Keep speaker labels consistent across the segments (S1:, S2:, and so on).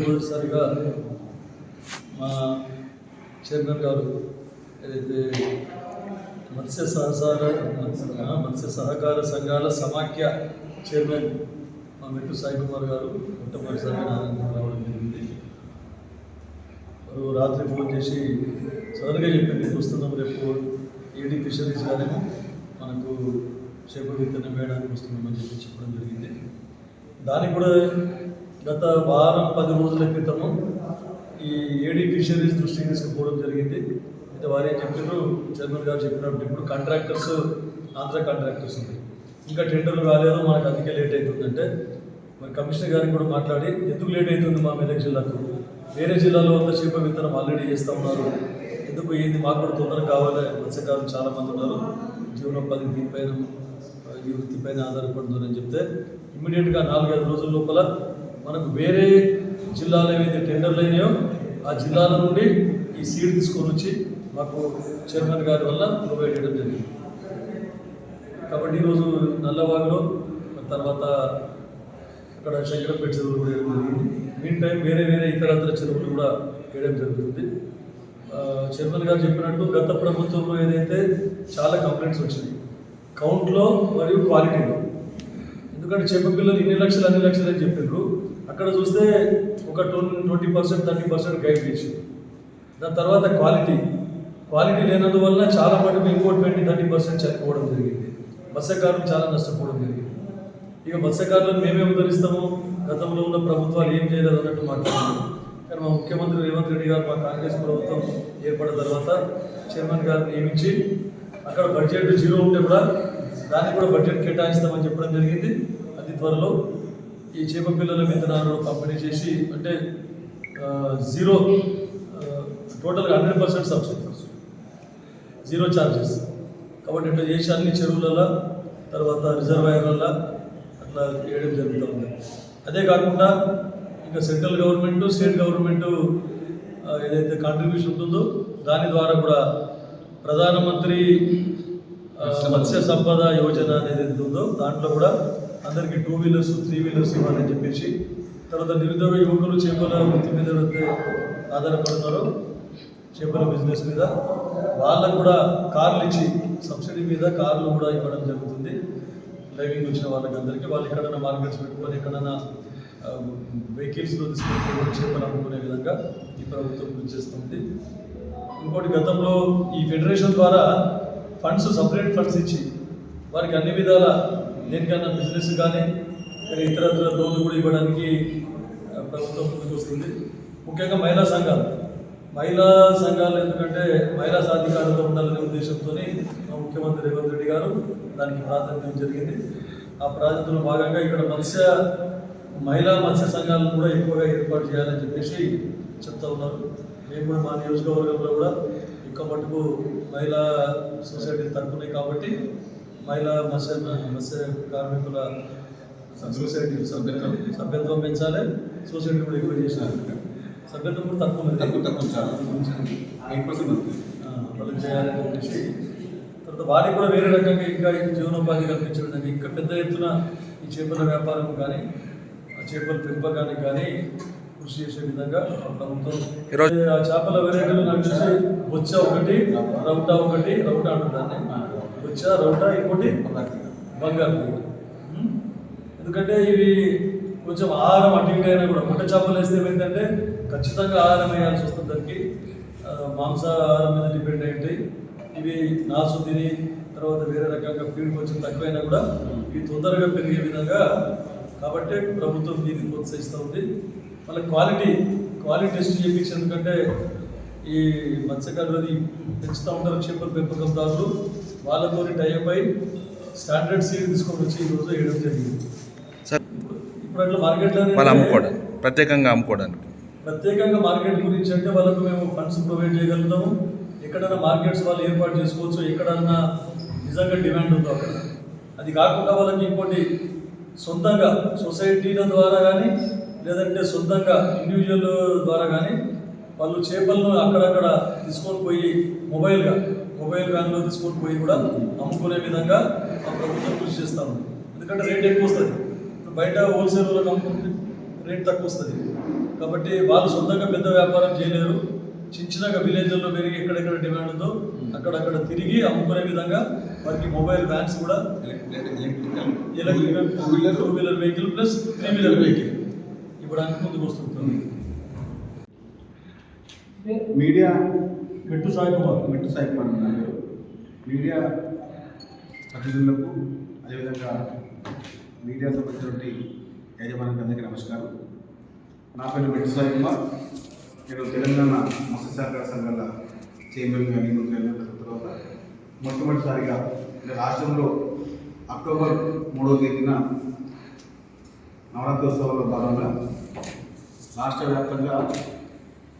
S1: మొట్టమొదటిసారిగా మా చైర్మన్ గారు ఏదైతే మత్స్య సహసార మత్స్య మత్స్య సహకార సంఘాల సమాఖ్య చైర్మన్ మా మెట్టు సాయి కుమార్ గారు మొట్టమొదటిసారిగా రావడం జరిగింది. వారు రాత్రి ఫోన్ చేసి సడన్గా చెప్పింది వస్తున్నాం రేపు ఏడి ఫిషరీస్ గానేమో మనకు చేప విత్తనం వేయడానికి వస్తున్నామని చెప్పి చెప్పడం జరిగింది. దానికి కూడా గత వారం పది రోజుల క్రితము ఈ ఏడీ ఫిషరీస్ దృష్టికి తీసుకుపోవడం జరిగింది. అయితే వారు ఏం చెప్పారు చైర్మన్ గారు చెప్పినప్పుడు ఇప్పుడు కాంట్రాక్టర్స్ ఆంధ్ర కాంట్రాక్టర్స్ ఉంది. ఇంకా టెండర్లు కాలేదు మనకు అందుకే లేట్ అవుతుందంటే. మరి కమిషనర్ గారికి కూడా మాట్లాడి ఎందుకు లేట్ అవుతుంది మా మెదక్ జిల్లాకు? వేరే జిల్లాలో ఉన్న చేప విత్తనం ఆల్రెడీ చేస్తూ ఉన్నారు. ఎందుకు ఏంది? మాకు కూడా తొందరగా కావాలి. మత్స్యకారులు చాలామంది ఉన్నారు. జీవనోపాధి దీనిపైన ఈ వృత్తిపైన ఆధారపడుతుందని చెప్తే ఇమ్మీడియట్గా నాలుగైదు రోజుల లోపల మనకు వేరే జిల్లాలో ఏవైతే టెండర్లు అయినాయో ఆ జిల్లాల నుండి ఈ సీడ్ తీసుకొని వచ్చి మాకు చైర్మన్ గారి వల్ల ప్రొవైడ్ చేయడం జరిగింది. కాబట్టి ఈరోజు నల్లవాగులో తర్వాత అక్కడ శంకరపేట చెరువులు కూడా వేయడం జరిగింది. మీన్ టైం వేరే వేరే ఇతరత్ర చెరువులు కూడా వేయడం జరుగుతుంది. చైర్మన్ గారు చెప్పినట్టు గత ప్రభుత్వంలో ఏదైతే చాలా కంప్లైంట్స్ వచ్చినాయి కౌంట్లో మరియు క్వాలిటీలో ఎందుకంటే చేప పిల్లలు ఇన్ని లక్షలు అన్ని లక్షలు అని చెప్పారు అక్కడ చూస్తే ఒక twenty twenty percent thirty percent guide చేసి దాని తర్వాత క్వాలిటీ. క్వాలిటీ లేనందువల్ల చాలా మటుకు ఇంకో ట్వంటీ థర్టీ పర్సెంట్ చనిపోవడం జరిగింది. మత్స్యకారులు చాలా నష్టపోవడం జరిగింది. ఇక మత్స్యకారులను మేమే ఉద్ధరిస్తాము. గతంలో ఉన్న ప్రభుత్వాలు ఏం చేయలేదు అన్నట్టు మాట్లాడుతున్నాం కానీ మా ముఖ్యమంత్రి రేవంత్ రెడ్డి గారు మా కాంగ్రెస్ ప్రభుత్వం ఏర్పడిన తర్వాత చైర్మన్ గారు నియమించి అక్కడ బడ్జెట్ జీరో ఉంటే కూడా దాన్ని కూడా బడ్జెట్ కేటాయిస్తామని చెప్పడం జరిగింది. అతి త్వరలో ఈ చేప పిల్లల విత్తనాలను పంపిణీ చేసి అంటే జీరో టోటల్గా hundred percent subsidy zero charges కాబట్టి ఇట్లా చేసి అన్ని చెరువులలో తర్వాత రిజర్వాయర్లలో అట్లా చేయడం జరుగుతూ ఉంది. అదే కాకుండా ఇంకా సెంట్రల్ గవర్నమెంట్ స్టేట్ గవర్నమెంట్ ఏదైతే కాంట్రిబ్యూషన్ ఉంటుందో దాని ద్వారా కూడా ప్రధానమంత్రి మత్స్య సంపద యోజన అనేది ఉందో దాంట్లో కూడా అందరికీ టూ వీలర్స్ త్రీ వీలర్స్ ఇవ్వాలని చెప్పేసి తర్వాత నిరుద్యోగ యువకులు చేపల వృత్తి మీద ఎవరైతే చేపల బిజినెస్ మీద. వాళ్ళకు కూడా కార్లు ఇచ్చి సబ్సిడీ మీద కార్లు కూడా ఇవ్వడం జరుగుతుంది. డ్రైవింగ్ వచ్చిన వాళ్ళకి అందరికీ వాళ్ళు ఎక్కడైనా మార్కెట్స్ పెట్టుకొని ఎక్కడైనా వెహికల్స్లో తీసుకొని చేపలు అమ్ముకునే విధంగా ఈ ప్రభుత్వం కృషి చేస్తుంది. ఇంకోటి గతంలో ఈ ఫెడరేషన్ ద్వారా ఫండ్స్ సపరేట్ ఫండ్స్ ఇచ్చి వారికి అన్ని విధాల దేనికన్నా బిజినెస్ కానీ ఇతర ఇతర లోన్లు కూడా ఇవ్వడానికి ప్రభుత్వం ముందుకు వస్తుంది. ముఖ్యంగా మహిళా సంఘాలు. మహిళా సంఘాలు ఎందుకంటే మహిళా సాధికారత ఉండాలనే ఉద్దేశంతో మా ముఖ్యమంత్రి రేవంత్ రెడ్డి గారు దానికి ప్రాధాన్యత జరిగింది. ఆ ప్రాధాన్యతలో భాగంగా ఇక్కడ మత్స్య మహిళా మత్స్య సంఘాలను కూడా ఎక్కువగా ఏర్పాటు చేయాలని చెప్పేసి చెప్తా ఉన్నారు. మేము కూడా మా నియోజకవర్గంలో కూడా ఎక్కువ మటుకు మహిళా సొసైటీలు తక్కువ కాబట్టి మహిళా మత్స్య మత్స్య కార్మికుల సొసైటీ సభ్యత్వం సభ్యత్వం పెంచాలి. సొసైటీ కూడా ఎక్కువ చేసినారు సభ్యత్వం కూడా తక్కువ ఉంది.
S2: తక్కువ తక్కువ
S1: చేయాలని చెప్పేసి. తర్వాత వారికి కూడా వేరే రకంగా ఇంకా జీవనోపాధి కల్పించే విధంగా ఇంకా పెద్ద ఎత్తున ఈ చేపల వ్యాపారం కానీ ఆ చేపల పెంపకానికి కానీ కృషి చేసే విధంగా ఆ ప్రభుత్వం
S3: ఈరోజు-
S1: ఆ చేపల వెరైటీలు నాకు తెలిసి బొచ్చ ఒకటి రౌటా ఒకటి రౌటా అంటుందాన్ని బొచ్చ రౌటా ఇంకోటి బంగారు? ఎందుకంటే ఇవి కొంచెం ఆహారం అటు ఇటు అయినా కూడా ముట్ట చేపలు వేస్తే ఏమైందంటే ఖచ్చితంగా ఆహారం వేయాల్సి వస్తుంది దానికి. మాంసాహారం మీద డిపెండ్ అయి ఉంటాయి ఇవి నాసు తిని తర్వాత వేరే రకంగా ఫీడ్ కొంచెం తక్కువైనా కూడా ఇవి తొందరగా పెరిగే విధంగా కాబట్టి ప్రభుత్వం దీన్ని ప్రోత్సహిస్తూ ఉంది. మళ్ళీ క్వాలిటీ క్వాలిటీ టెస్ట్ చేయించి ఎందుకంటే ఈ మత్స్యకారులని పెంచుతూ ఉంటారు చేపల పెంపకందారులు. వాళ్ళతో టైప్ అయి స్టాండర్డ్ సీడ్ తీసుకొని వచ్చి ఈరోజు వేయడం జరిగింది.
S3: సార్
S1: ఇప్పుడు అట్లా మార్కెట్లో
S3: వాళ్ళు అమ్ముకోవడానికి ప్రత్యేకంగా అమ్ముకోవడానికి.
S1: ప్రత్యేకంగా మార్కెట్ గురించి అంటే వాళ్ళకు మేము ఫండ్స్ ప్రొవైడ్ చేయగలుగుతాము. ఎక్కడైనా మార్కెట్స్ వాళ్ళు ఏర్పాటు చేసుకోవచ్చు ఎక్కడన్నా నిజంగా డిమాండ్ ఉందో అక్కడ. అది కాకుండా వాళ్ళకి ఇంకోటి సొంతంగా సొసైటీల ద్వారా కానీ లేదంటే సొంతంగా ఇండివిజువల్ ద్వారా కానీ వాళ్ళు చేపలను అక్కడక్కడ తీసుకొని పోయి మొబైల్గా మొబైల్ వ్యాన్లో తీసుకొని పోయి కూడా అమ్ముకునే విధంగా ఆ ప్రభుత్వం కృషి చేస్తా ఉంది ఎందుకంటే రేట్ ఎక్కువ వస్తుంది. బయట హోల్సేల్ వాళ్ళకి అమ్ముకుంటే రేట్ తక్కువ వస్తుంది. కాబట్టి వాళ్ళు సొంతంగా పెద్ద వ్యాపారం చేయలేరు. చిన్న చిన్నగా విలేజ్లలో పెరిగి ఎక్కడెక్కడ డిమాండ్ ఉందో అక్కడక్కడ తిరిగి అమ్ముకునే విధంగా వారికి మొబైల్ వ్యాన్స్ కూడా
S2: electrical
S1: electrical
S2: two wheeler
S1: two wheeler vehicle plus three wheeler vehicle ఇవ్వడానికి ముందుకు వస్తుంది.
S2: మీడియా
S1: మెట్టు సాయి కుమార్
S2: మెట్టు సాయి కుమార్ గారు మీడియా ప్రతినిధులకు అదేవిధంగా మీడియా సంబంధించినటువంటి యజమానికి అందరికీ నమస్కారం. నా పేరు మెట్టు సాయి కుమార్ నేను తెలంగాణ మత్స్య సహకార సంఘాల చైర్మన్గా నియమితులైన తర్వాత మొట్టమొదటిసారిగా రాష్ట్రంలో అక్టోబర్ మూడవ తేదీన నవరాత్రోత్సవాల్లో భాగంగా రాష్ట్ర వ్యాప్తంగా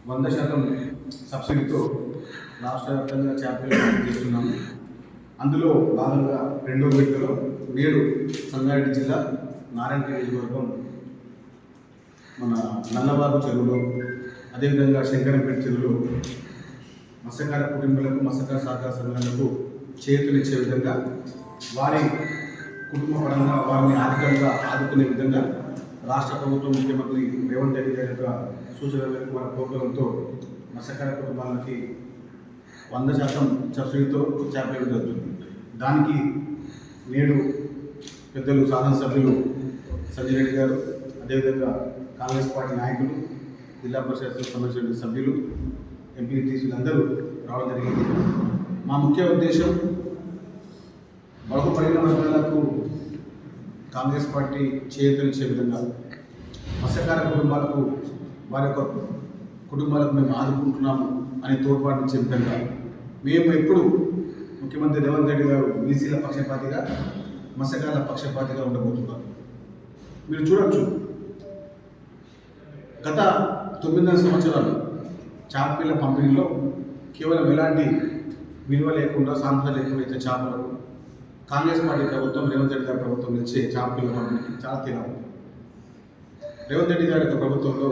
S2: వంద శాతం సబ్సిడీతో రాష్ట్ర వ్యాప్తంగా చేపలు చేస్తున్నాము అందులో భాగంగా రెండో విడతలో నేడు సంగారెడ్డి జిల్లా నారాయణ నియోజకవర్గం మన నల్లబాబు చెరువులో అదేవిధంగా శంకరంపేట చెరువులో మత్స్యకార కుటుంబాలకు మత్స్యకార సహకార సంఘాలకు చేతులిచ్చే విధంగా వారి కుటుంబ పరంగా వారిని ఆర్థికంగా ఆదుకునే విధంగా రాష్ట్ర ప్రభుత్వం ముఖ్యమంత్రి రేవంత్ రెడ్డి గారి యొక్క సూచన మేరకు వారి ప్రోగ్రాంతో మత్స్యకార కుటుంబాలకి వంద శాతం సబ్సిడీతో చేపలు జరుగుతుంది. దానికి నేడు పెద్దలు శాసనసభ్యులు సంజయ్ రెడ్డి గారు అదేవిధంగా కాంగ్రెస్ పార్టీ నాయకులు జిల్లా పరిషత్ సంబంధించిన సభ్యులు ఎంపీటీసీలు అందరూ రావడం జరిగింది. మా ముఖ్య ఉద్దేశం బాగుపడిన వర్గాలకు కాంగ్రెస్ పార్టీ చేయూతనిచ్చే విధంగా మత్స్యకార కుటుంబాలకు వారి యొక్క కుటుంబాలకు మేము ఆదుకుంటున్నాము అని తోడ్పాటించే విధంగా మేము ఎప్పుడు ముఖ్యమంత్రి రేవంత్ రెడ్డి గారు బీసీల పక్షపాతిగా మత్స్యకారుల పక్షపాతిగా ఉండబోతున్నారు. మీరు చూడొచ్చు. గత తొమ్మిదిన్నర సంవత్సరాలు చేపల పంపిణీలో కేవలం ఎలాంటి విలువ లేకుండా సాంప్రదాయ లేకుండా ఇచ్చే చేపలకు కాంగ్రెస్ పార్టీ ప్రభుత్వం రేవంత్ రెడ్డి గారి ప్రభుత్వం ఇచ్చే చేపల పంపిణీకి చాలా తేడా రేవంత్ రెడ్డి గారి యొక్క ప్రభుత్వంలో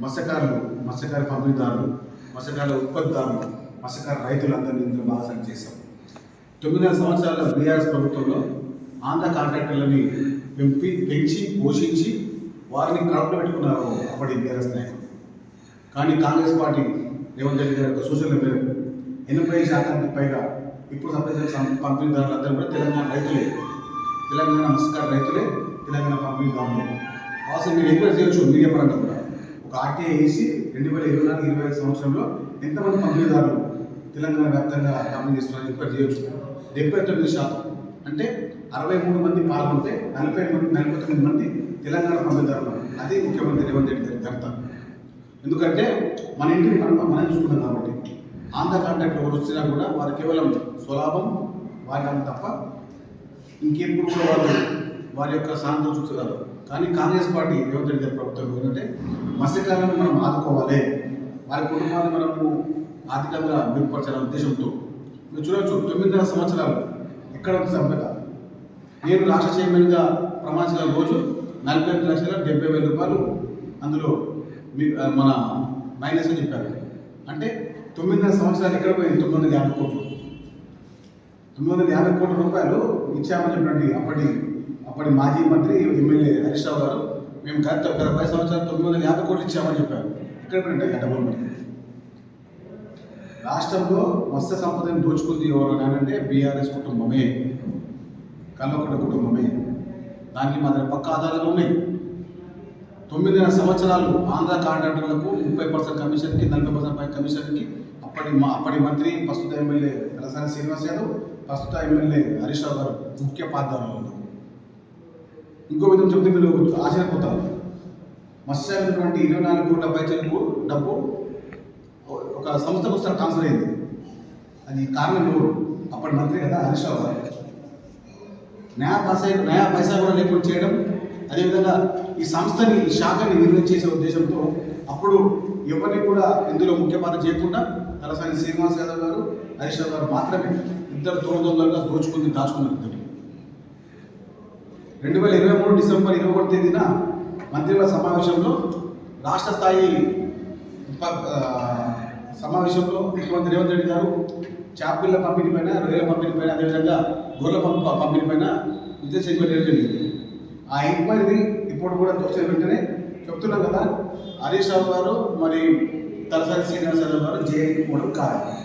S2: మత్స్యకారులు మత్స్యకార పంపిణీదారులు మత్స్యకారుల ఉత్పత్తిదారులు మత్స్యకార రైతులందరినీ ఇందులో భాగస్వామి చేశాం. తొమ్మిదిన్నర సంవత్సరాల బీఆర్ఎస్ ప్రభుత్వంలో ఆంధ్ర కాంట్రాక్టర్లని పెంపి పెంచి పోషించి వారిని కడుపులో పెట్టుకున్నారు అప్పటి బీఆర్ఎస్ నాయకులు. కానీ కాంగ్రెస్ పార్టీ రేవంత్ రెడ్డి గారి యొక్క సూచనల మేరకు ఎనభై శాతానికి పైగా ఇప్పుడు సంబంధించిన పంపిణీదారులందరూ కూడా తెలంగాణ రైతులే. తెలంగాణ మత్స్యకార రైతులే తెలంగాణ పంపిణీదారులే అసలు మీరు ఎంక్వైరీ చేయొచ్చు మీడియా పరంగా కూడా. ఒక ఆర్టీఐ వేసి రెండు వేల ఇరవై నాలుగు ఇరవై ఐదు సంవత్సరంలో ఎంతమంది పంపిణీదారులు తెలంగాణ వ్యాప్తంగా కంపెనీ చేస్తున్నారని ఎంక్వైరీ చేయొచ్చు. డెబ్బై తొమ్మిది శాతం. అంటే అరవై మూడు మంది పాల్గొంటే నలభై మంది నలభై తొమ్మిది మంది తెలంగాణ పంపిణీదారులు అదే ముఖ్యమంత్రి రేవంత్ రెడ్డి గారి ఘనత ఎందుకంటే మన ఇంటిని మనం మనం చూసుకున్నాం కాబట్టి. ఆంధ్ర కాంట్రాక్ట్ ఎవరు వచ్చినా కూడా వారు కేవలం స్వలాభం వాడడం తప్ప ఇంకెప్పుడు కూడా వాళ్ళు వారి యొక్క సాంతం చూస్తున్నారు. కానీ కాంగ్రెస్ పార్టీ రేవంత్ రెడ్డి గారి ప్రభుత్వం ఏంటంటే మత్స్యకారులను మనం ఆదుకోవాలి. వారి కుటుంబాన్ని మనము ఆర్థికంగా మెరుగుపరచాలనే ఉద్దేశంతో మీరు చూడవచ్చు తొమ్మిదిన్నర సంవత్సరాలు ఎక్కడ ఉంది సభ్యత నేను రాష్ట్ర చైర్మన్గా ప్రమాణించిన రోజు నలభై ఐదు లక్షల డెబ్బై వేల రూపాయలు అందులో మీ మన మైనస్ అని చెప్పారు. అంటే తొమ్మిదిన్నర సంవత్సరాలు ఎక్కడ పోయింది? తొమ్మిది వందల యాభై కోట్లు. తొమ్మిది వందల యాభై కోట్ల రూపాయలు ఇచ్చామని చెప్పినట్టు అప్పటి అప్పటి మాజీ మంత్రి ఎమ్మెల్యే హరీష్ రావు గారు మేము గత గత పది సంవత్సరాలు తొమ్మిది వందల యాభై కోట్లు ఇచ్చామని చెప్పారు. ఎక్కడ పోయినట్టు ఆ డబ్బులు రాష్ట్రంలో మత్స్య సంపదను దోచుకుంది ఎవరు అంటే బీఆర్ఎస్ కుటుంబమే. కల్లొక్కడ కుటుంబమే. దానికి మా దగ్గర పక్క ఆధారాలు ఉన్నాయి. తొమ్మిదిన్నర సంవత్సరాలు ఆంధ్ర కాంట్రాక్టర్లకు ముప్పై పర్సెంట్ కమిషన్కి నలభై పర్సెంట్ పై కమిషన్కి అప్పటి మా అప్పటి మంత్రి ప్రస్తుత ఎమ్మెల్యే తలసాని శ్రీనివాస్ యాదవ్ ప్రస్తుత ఎమ్మెల్యే హరీష్ రావు గారు ముఖ్య పాత్రలు ఇంకో విధంగా చెప్తే మీరు ఆశ్చర్యపోతారు. మత్స్యటువంటి ఇరవై నాలుగు కోట్ల పైచలకు డబ్బు ఒక సంస్థకు పుస్తకం ట్రాన్స్ఫర్ అయింది అది కారణం ఎవరు? అప్పటి మంత్రి కదా హరీష్ రావు గారు. నయా పైసా నయా పైసా కూడా లేకుండా చేయడం అదేవిధంగా ఈ సంస్థని ఈ శాఖని నిర్వహణ చేసే ఉద్దేశంతో అప్పుడు ఎవరిని కూడా ఇందులో ముఖ్య పాత్ర చేయకుండా తలసాని శ్రీనివాస్ యాదవ్ గారు హరీష్ రావు గారు మాత్రమే ఇద్దరు తోడుదొంగలుగా దోచుకుంది దాచుకున్నారు ఇద్దరు. రెండు వేల ఇరవై మూడు డిసెంబర్ ఇరవై ఒకటి తేదీన మంత్రివర్గ సమావేశంలో రాష్ట్ర స్థాయి సమావేశంలో ముఖ్యమంత్రి రేవంత్ రెడ్డి గారు చేపల పంపిణీ పైన రొయ్యల పంపిణీ పైన అదేవిధంగా గొర్రెల పంప పంపిణీ పైన విద్యుత్ ఎంక్వైరీ జరిగింది. ఆ ఎంక్వైరీ ఇప్పుడు కూడా వచ్చిన వెంటనే చెప్తున్నాం కదా హరీష్ రావు గారు మరి తలసారి శ్రీనివాసరావు గారు జైలుకి పోవడం కారణం.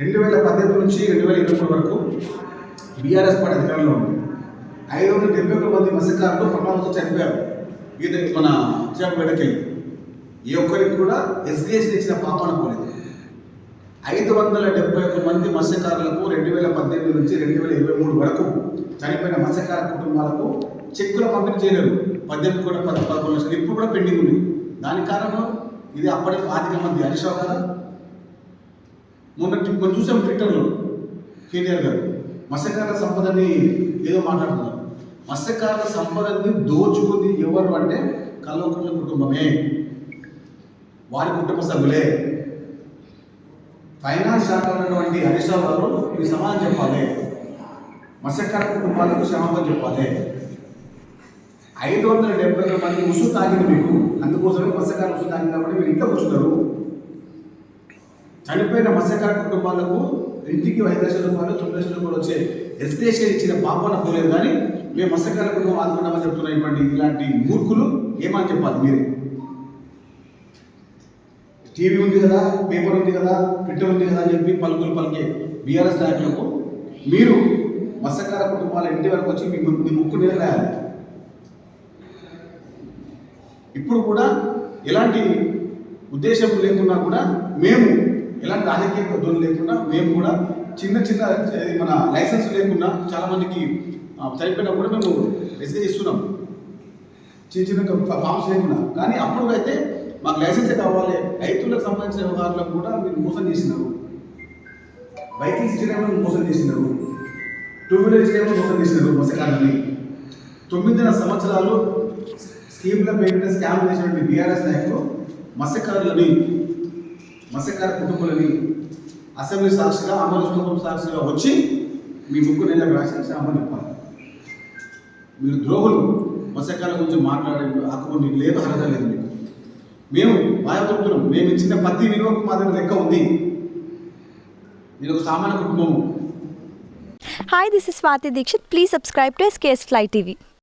S2: రెండు వేల పద్దెనిమిది నుంచి రెండు వేల ఇరవై మూడు వరకు బీఆర్ఎస్ పార్టీ అధికారంలో ఉంది. ఐదు వందల డెబ్బై ఒక మంది మత్స్యకారులు ప్రమాదంతో చనిపోయారు. ఇది మన చేపగడకి ఈ ఒక్కరికి కూడా ఎస్డిఎస్ ఇచ్చిన పాపన పోలేదు ఐదు వందల డెబ్బై ఒక్క మంది మత్స్యకారులకు రెండు వేల పద్దెనిమిది నుంచి రెండు వేల ఇరవై మూడు వరకు చనిపోయిన మత్స్యకార కుటుంబాలకు చెక్కుల పంపిణీ చేయలేదు. పద్దెనిమిది కూడా పది పదకొండు లక్షలు ఇప్పుడు కూడా పెండింగ్ ఉంది. దాని కారణం ఇది అప్పటి ఆర్థిక మంది అశోక రావు మొన్న మనం చూసాం ట్విట్టర్లో కేటీఆర్ గారు. మత్స్యకారుల సంపదని ఏదో మాట్లాడుతున్నారు. మత్స్యకారుల సంపదని దోచుకుంది ఎవరు అంటే కల్వకుంట్ల కుటుంబమే. వారి కుటుంబ సభ్యులే. ఫైనాన్స్ శాఖలో ఉన్నటువంటి హరీష్ రావు గారు ఈ సమాధానం చెప్పాలి. మత్స్యకార కుటుంబాలకు క్షమాపణ చెప్పాలి. ఐదు వందల డెబ్బై రెండు మంది ఉసు తాగింది మీకు. అందుకోసమే మత్స్యకార ఉసు తాగింది కాబట్టి మీరు ఇంట్లో కూర్చున్నారు చనిపోయిన మత్స్యకార కుటుంబాలకు ఇంటికి ఐదు లక్షల రూపాయలు తొమ్మిది లక్షల రూపాయలు వచ్చే ఎస్టేషన్ ఇచ్చిన పాపన పోలేదు కానీ మేము మత్స్యకార కుటుంబం ఆదుకున్నామని చెప్తున్నటువంటి ఇలాంటి మూర్ఖులు ఏమని చెప్పాలి మీరే? టీవీ ఉంది కదా పేపర్ ఉంది కదా ట్విట్టర్ ఉంది కదా అని చెప్పి పలుకులు పలికే బీఆర్ఎస్ నాయకులకు మీరు మత్స్యకార కుటుంబాల ఇంటి వరకు వచ్చి మీ మీ ముక్కు నీళ్ళు ఇప్పుడు కూడా ఎలాంటి ఉద్దేశం లేకున్నా కూడా మేము ఎలాంటి రాజకీయ ధోరణి లేకుండా మేము కూడా చిన్న చిన్న మన లైసెన్స్ లేకుండా చాలామందికి చనిపోయినా కూడా మేము మెసేజ్ ఇస్తున్నాం చిన్న చిన్న ఫామ్స్ లేకుండా కానీ అప్పుడు అయితే మాకు లైసెన్సే కావాలి. రైతులకు సంబంధించిన వ్యవహారాలకు కూడా మీరు మోసం చేసినారు. బైకింగ్ ఇచ్చినప్పుడు మోసం చేసినారు. టూ వీలర్ ఇచ్చినప్పుడు మోసం చేసినారు మత్స్యకారులని. తొమ్మిదిన్నర సంవత్సరాలు స్కీమ్ల పేరిట స్కామ్ చేసినటువంటి బీఆర్ఎస్ నాయకులు మత్స్యకారులని మత్స్యకార కుటుంబాలని అసెంబ్లీ సాక్షిగా అమలు స్థూపం సాక్షిగా వచ్చి మీ ముక్కు నెలకు రాసి అమలు చెప్పాలి. మీరు ద్రోహులు. మత్స్యకారుల గురించి మాట్లాడే హక్కు మీకు లేదు అర్హత లేదు. మేము బాధపడుతున్నాం మేము ఇచ్చిన ప్రతి విలువకు మా దగ్గర లెక్క ఉంది నేను ఒక సామాన్య కుటుంబము
S4: Hi, this is Swati Dikshit. Please subscribe to SKS Fly TV.